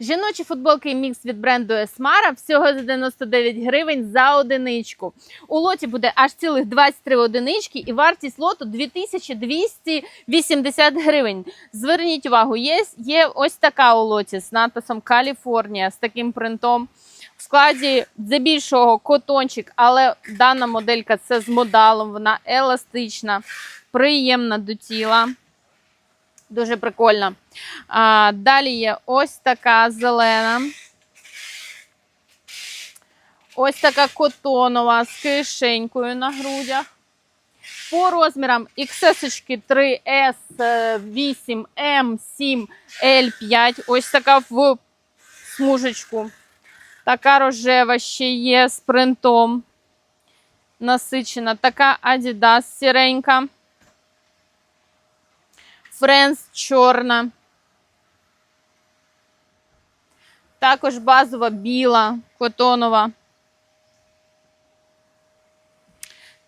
Жіночі футболки мікс від бренду Esmara всього за 99 гривень за одиничку. У лоті буде аж цілих 23 одинички і вартість лоту 2280 гривень. Зверніть увагу, є, є ось така у лоті з надписом Каліфорнія з таким принтом. В складі здебільшого котончик, але дана моделька це з модалом, вона еластична, приємна до тіла. Дуже прикольна. А, далі є ось така зелена. Ось така котонова з кишенькою на грудях. По розмірам XS 3S, 8, M, 7, L5. Ось така в смужечку. Така рожева ще є з принтом. Насичена. Така Adidas сіренька. Френс чорна. Також базова біла, котонова.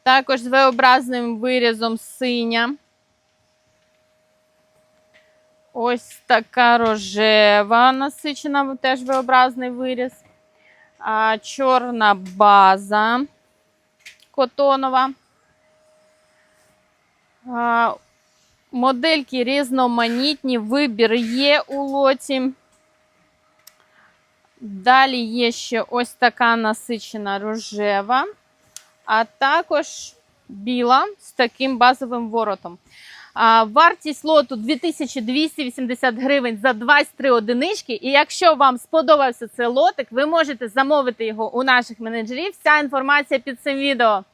Також з V-образним вирізом синя. Ось така рожева насичена, теж V-образний виріз. А, чорна база котонова. А, Модельки різноманітні, вибір є у лоті. Далі є ще ось така насичена рожева, а також біла з таким базовим воротом. Вартість лоту 2280 гривень за 23 одинички. І якщо вам сподобався цей лотик, ви можете замовити його у наших менеджерів. Вся інформація під цим відео.